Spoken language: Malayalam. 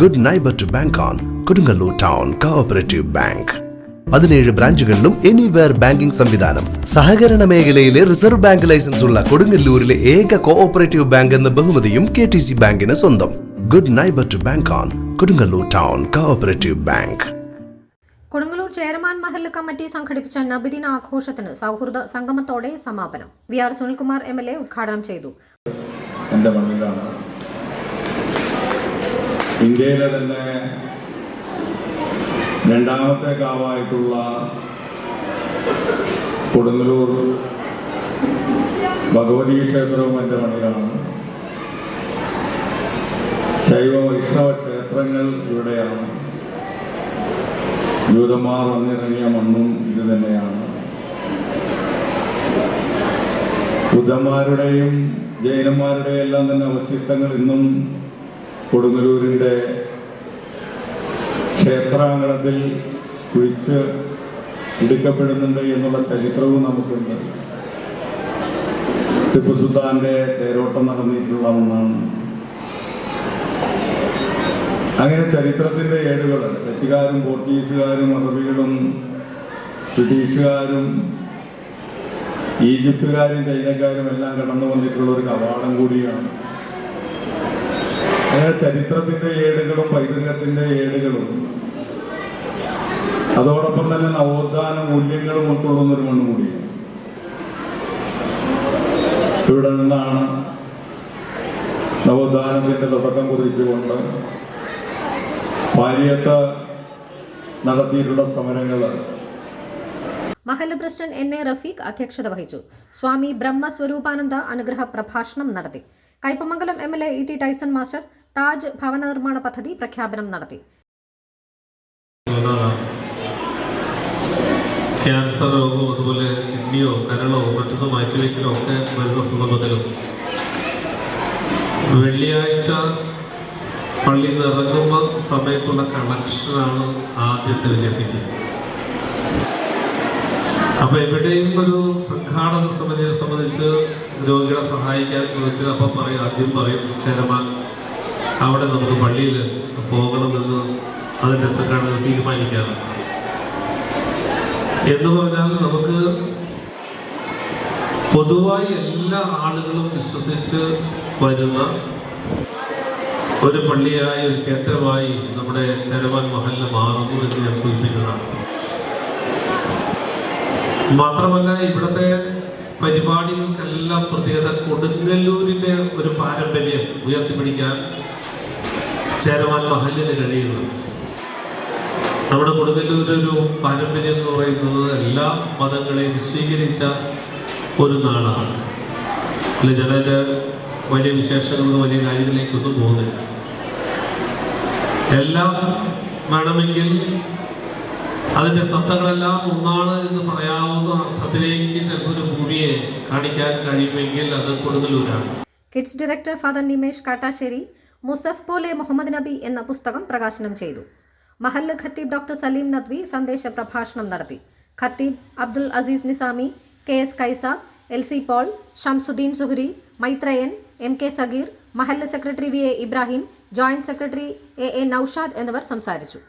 Good neighbour to bank on Kodungallur town cooperative bank പതിനേഴ് ബ്രാഞ്ചുകളിലും എനിവെയർ ബാങ്കിംഗ് സംവിധാനം. സഹകരണ മേഖലയിലെ റിസർവ് ബാങ്ക് ലൈസൻസ് ഉള്ള കൊടുങ്ങല്ലൂരിലെ ഏക കോഓപ്പറേറ്റീവ് ബാങ്ക് എന്ന ബഹുമതിയും കെ ടി സി ബാങ്കിന് സ്വന്തം. Good neighbour to bank on Kodungallur town cooperative bank Kodungallur chairman മഹല്ല് കമ്മിറ്റി സംഘടിപ്പിച്ച നബിദിന ആഘോഷത്തിന് സൗഹൃദ സംഗമത്തോടെ സമാപനം. V R Sunilkumar M L A ഉദ്ഘാടനം ചെയ്തു. ഇന്ത്യയിലെ തന്നെ രണ്ടാമത്തെ കാവായിട്ടുള്ള കൊടുങ്ങല്ലൂർ ഭഗവതി ക്ഷേത്രവും എന്റെ മണ്ണിലാണ് ശൈവ വൈഷ്ണവ ക്ഷേത്രങ്ങൾ ഇവിടെയാണ്. ജൂതന്മാർ വന്നിറങ്ങിയ മണ്ണും ഇത് തന്നെയാണ്. ബുദ്ധന്മാരുടെയും ജൈനന്മാരുടെയും എല്ലാം തന്നെ അവശിഷ്ടങ്ങൾ ഇന്നും കൊടുങ്ങല്ലൂരിന്റെ ക്ഷേത്രാങ്കണത്തിൽ കുഴിച്ച് എടുക്കപ്പെടുന്നുണ്ട് എന്നുള്ള ചരിത്രവും നമുക്കുണ്ട്. ടിപ്പു സുൽത്താന്റെ തേരോട്ടം നടന്നിട്ടുള്ള ഒന്നാണ്. അങ്ങനെ ചരിത്രത്തിന്റെ ഏടുകൾ ഡച്ചുകാരും പോർച്ചുഗീസുകാരും അറബികളും ബ്രിട്ടീഷുകാരും ഈജിപ്തുകാരും ചൈനക്കാരും എല്ലാം കടന്നു വന്നിട്ടുള്ള ഒരു കവാടം കൂടിയാണ്. ചരിത്രത്തിന്റെ ഏടുകളും പൈതൃകത്തിന്റെ ഏടുകളും. അതോടൊപ്പം തന്നെ നവോത്ഥാന മൂല്യങ്ങളും ഉൾക്കൊള്ളുന്ന ഒരു മണ്ണ് കൂടിയാണ് ഇവിടെ നിന്നാണ് നവോത്ഥാനത്തിന്റെ തുടക്കം കുറിച്ചുകൊണ്ട് പാലിയത്ത് നടത്തിയിട്ടുള്ള സമരങ്ങൾ മഹല്ല പ്രസിഡന്റ് എൻ എ റഫീഖ് അധ്യക്ഷത വഹിച്ചു. സ്വാമി ബ്രഹ്മസ്വരൂപാനന്ദ അനുഗ്രഹ പ്രഭാഷണം നടത്തി. Kaipamangalam M L A E T Tyson master Taj ഭവന നിർമ്മാണ പദ്ധതി പ്രഖ്യാപനം നടത്തി. ക്യാൻസർ രോഗവും അതുപോലെ കിഡ്നിയോ കരളോ മറ്റൊന്ന് മാറ്റിവെക്കലോ ഒക്കെ വരുന്ന സന്ദർഭത്തിലും വെള്ളിയാഴ്ച പള്ളി നിറങ്ങുമ്പോൾ സമയത്തുള്ള കണക്ഷനാണ് ആദ്യത്തെ വിന്യസിക്കുന്നത്. അപ്പൊ എവിടെയും ഒരു സംഘാടക സമിതിയെ സംബന്ധിച്ച് രോഗികളെ സഹായിക്കാൻ ചോദിച്ചാൽ അപ്പം പറയും ആദ്യം പറയും ചേരമാൻ അവിടെ നമുക്ക് പള്ളിയിൽ പോകണമെന്ന് അതിന്റെ സംഘാടകർ തീരുമാനിക്കാറ്. എന്ന് പറഞ്ഞാൽ നമുക്ക് പൊതുവായി എല്ലാ ആളുകളും വിശ്വസിച്ച് വരുന്ന ഒരു പള്ളിയായി ഒരു കേന്ദ്രമായി നമ്മുടെ ചരവാൻ മഹലിന് മാറുന്നു എന്ന് ഞാൻ സൂചിപ്പിച്ചതാണ്. മാത്രമല്ല ഇവിടുത്തെ പരിപാടികൾക്കെല്ലാം പ്രത്യേകത കൊടുങ്ങല്ലൂരിന്റെ ഒരു പാരമ്പര്യം ഉയർത്തിപ്പിടിക്കാൻ ചേരമാൻ മഹലിന് കഴിയുന്നത് നമ്മുടെ കൊടുങ്ങല്ലൂരൊരു പാരമ്പര്യം എന്ന് പറയുന്നത് എല്ലാ മതങ്ങളെയും സ്വീകരിച്ച ഒരു നാടാണ്. അല്ല ഞാനതിന്റെ വലിയ വിശേഷങ്ങളും വലിയ കാര്യങ്ങളിലേക്കൊന്നും പോകുന്നില്ല. എല്ലാം വേണമെങ്കിൽ അതിന്റെ സത്തകളെല്ലാം ഒന്നാണ് എന്ന് പറയാവുന്ന അർത്ഥത്തിലേക്ക് ചിലപ്പോൾ ഭൂമിയെ കാണിക്കാൻ കഴിയുമെങ്കിൽ അത് കൊടുങ്ങല്ലൂരാണ്. Kids director father Nimesh Kattassery മുസഫ് പോലെ മുഹമ്മദ് നബി എന്ന പുസ്തകം പ്രകാശനം ചെയ്തു. മഹല്ല് ഖത്തീബ് ഡോക്ടർ സലീം നദ്വി സന്ദേശ പ്രഭാഷണം നടത്തി. ഖത്തീബ് Abdul Azeez Nizami K S കൈസ L C Paul Shamsuddin Suhuri മൈത്രയൻ M K Sageer മഹല്ല് secretary V A Ibrahim joint secretary A A Naushad എന്നിവർ സംസാരിച്ചു.